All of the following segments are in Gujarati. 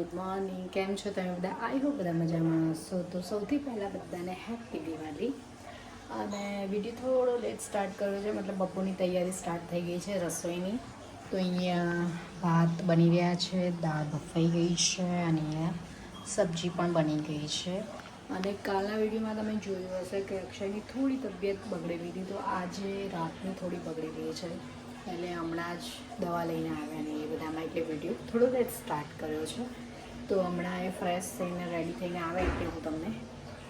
મોર્નિંગ કેમ છો તમે બધા? આઈ હોપ બધા મજામાં હશો. તો સૌથી પહેલાં બધાને હેપી દિવાળી. અને વીડિયો થોડો લેટ સ્ટાર્ટ કર્યો છે. મતલબ બપોરની તૈયારી સ્ટાર્ટ થઈ ગઈ છે રસોઈની. તો અહીંયા ભાત બની રહ્યા છે, દાળ બફાઈ ગઈ છે અને અહીંયા સબ્જી પણ બની ગઈ છે. અને કાલના વિડીયોમાં તમે જોયું હશે કે અક્ષયની થોડી તબિયત બગડેલી હતી. તો આજે રાતની થોડી બગડી ગઈ છે. એટલે હમણાં જ દવા લઈને આવ્યા ને એ બધામાં એટલે વીડિયો થોડો લેટ સ્ટાર્ટ કર્યો છે. તો હમણાં એ ફ્રેશ થઈને રેડી થઈને આવે એટલે હું તમને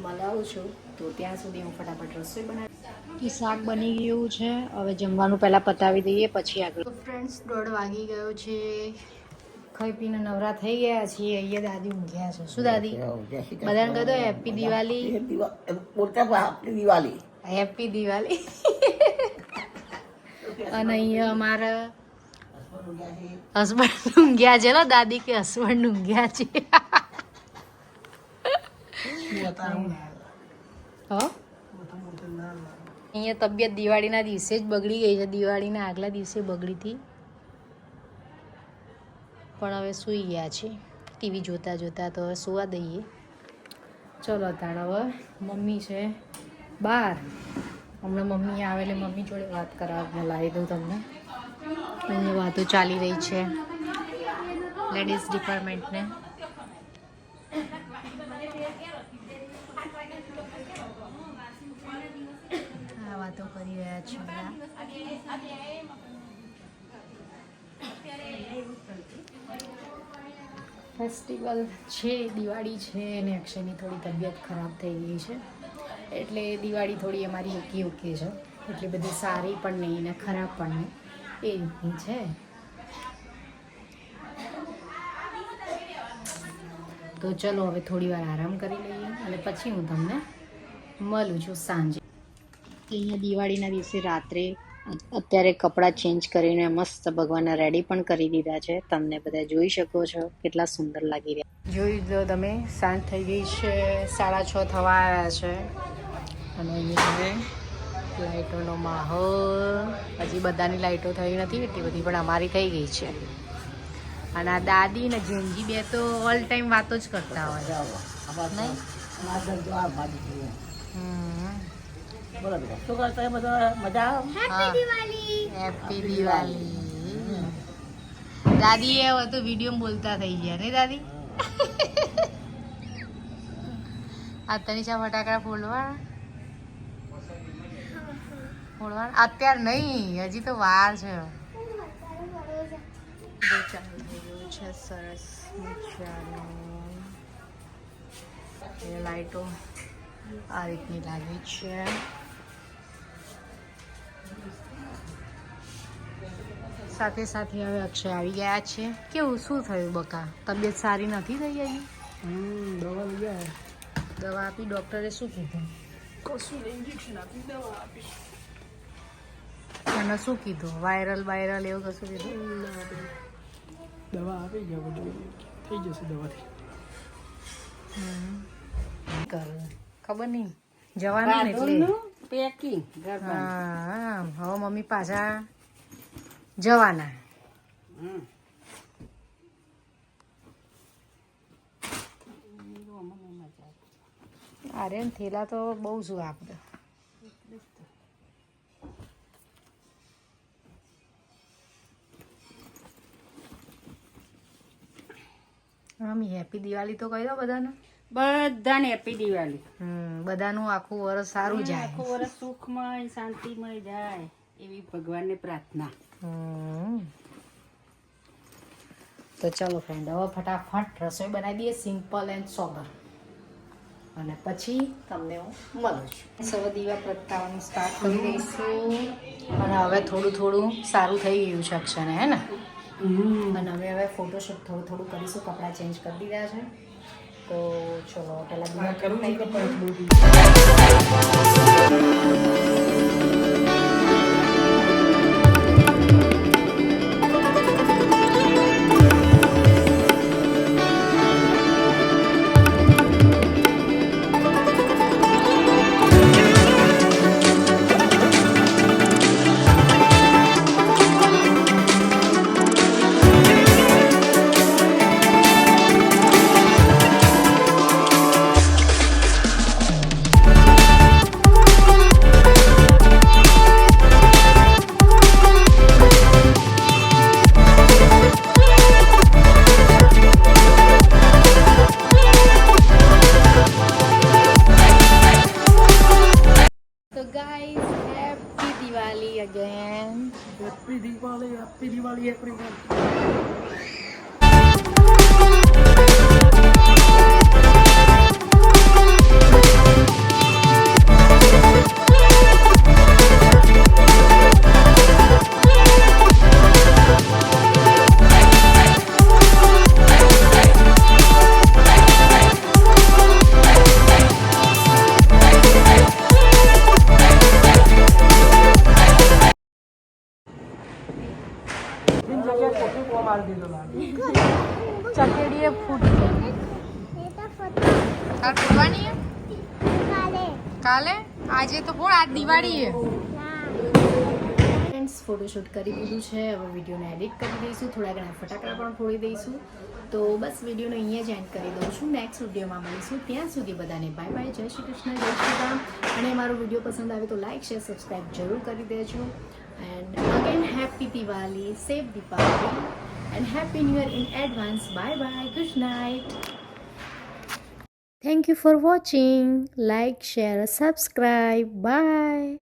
મલાવું છું. તો ત્યાં સુધી હું ફટાફટ રસોઈ બનાવી શાક બની ગયું છે. હવે જમવાનું પહેલાં પતાવી દઈએ પછી આગળ. તો ફ્રેન્ડ્સ દોઢ વાગી ગયો છે. ખાઈ પીને નવરા થઈ ગયા છીએ. અહીંયા દાદી ઊંઘ્યા છે. શું દાદી? બધાને કહો હેપી દિવાળી. બોલતા આપણી દિવાળી. હેપી દિવાળી. અને અહીંયા અમારા હસબન્ડ ઊંઘ્યા છે, લો દાદી કે હસબન્ડ ઊંઘ્યા છે અહીંયા તબિયત દિવાળીના દિવસે જ બગડી ગઈ છે, દિવાળીના આગલા દિવસે બગડી હતી. પણ હવે સૂઈ ગયા છે, ટીવી જોતા જોતા તો હવે સુવા દઈએ. ચલો તાણ હવે મમ્મી છે, બહાર. હમણાં મમ્મી આવે એટલે મમ્મી જોડે વાત કરાવવા લાવી દઉં તમને. અહીંયા વાતો ચાલી રહી છે. લેડીઝ ડિપાર્ટમેન્ટને આ વાતો કરી રહ્યા છે ફેસ્ટિવલ છે, દિવાળી છે, અને અક્ષયની થોડી તબિયત ખરાબ થઈ ગઈ છે. એટલે દિવાળી થોડી અમારી ઓકી ઓકે છે. એટલી બધી સારી પણ નહીં ને ખરાબ પણ નહીં. એ રીતની છે તો ચલો હવે થોડી વાર આરામ કરી લઈએ. અને પછી હું તમને મળું છું સાંજે. અહીંયા દિવાળીના દિવસે રાત્રે અત્યારે કપડાં ચેન્જ કરીને મસ્ત ભગવાનને રેડી પણ કરી દીધા છે. તમને બધા જોઈ શકો છો કેટલા સુંદર લાગી રહ્યા. જોઈ લો તમે સાંજ થઈ ગઈ છે સાડા છ થવા આવ્યા છે. અને અહીંયા લાઇટોનો માહોલ. હજી બધાની લાઇટો થઈ નથી એટલી બધી પણ અમારી થઈ ગઈ છે. અને આ દાદી ને જેનજી બે તો ઓલ ટાઈમ વાતો જ કરતા હોય. હમ. બોલો શું કરતા એ બધા? મજા હેપી દિવાળી દાદી એ હવે તો વીડિયો બોલતા થઈ ગયા ને દાદી? આ તનિષા ફટાકડા ફોડવા અત્યારે નહીં હજી તો વાર છે. છે સરસ મજાનું. એ લાઈટો આ રીતની લાગી છે. સાથે સાથે હવે અક્ષય આવી ગયા છે. કેવું શું થયું બકા? તબિયત સારી નથી થઈ હજી દવા લઈ દવા આપી ડૉક્ટરે શું કીધું? કશું ઇન્જેક્શન આપી દવા આપી. અને શું કીધું? વાયરલ વાયરલ એવું કશું કીધું? દવા આવી ગયા બધું. થઈ જશે દવાથી. કર ખબર નહીં. જવાનું ને એટલે. પેકિંગ હા હવે મમ્મી પાછા જવાના. અરે થેલા તો બહુ શું આપણે હેપી દિવાળી તો કહી દો બધાને. બધાને હેપી દિવાળી. હમ બધાનું આખું વર્ષ સારું જાય. આખું વર્ષ સુખમય શાંતિમય જાય એવી ભગવાનને પ્રાર્થના. તો ચાલો ફ્રેન્ડ હવે ફટાફટ રસોઈ બનાવી દઈએ સિમ્પલ એન્ડ સોબર અને પછી તમને હું મળું છું. સવ દીવા પ્રગટાવવાનું સ્ટાર્ટ કરી દઈશું. અને હવે થોડું થોડું સારું થઈ ગયું છે અક્ષરને હે ને? અને હવે હવે ફોટોશૂટ થોડું થોડું કરીશું કપડાં ચેન્જ કરી દીધા છે. તો ચલો પહેલાં કરું પ્રગટાવી Olha por enquanto. જગ્યાએ કોફી કોમ મારી દીધો ચકેડીએ ફૂટી. કાલ ફૂટવાની કાલે? આજે તો બોલ આજ દિવાળી છે ફ્રેન્ડ્સ ફોટોશૂટ કરી દીધું છે. હવે વિડીયોને એડિટ કરી દઈશું. થોડા ઘણા ફટાકડા પણ ફોડી દઈશું. તો બસ વિડીયોનો અહીંયા જ એન્ડ કરી દઉં છું. નેક્સ્ટ વિડીયોમાં મળીશું. ત્યાં સુધી બધાને બાય બાય જય શ્રી કૃષ્ણ. જય શ્રી રામ. અને મારો વીડિયો પસંદ આવે તો લાઇક શેર સબસ્ક્રાઈબ જરૂર કરી દેજો. And again, happy Diwali, safe Diwali, and happy New Year in advance. Bye bye, good night. Thank you for watching. Like, share, subscribe. Bye.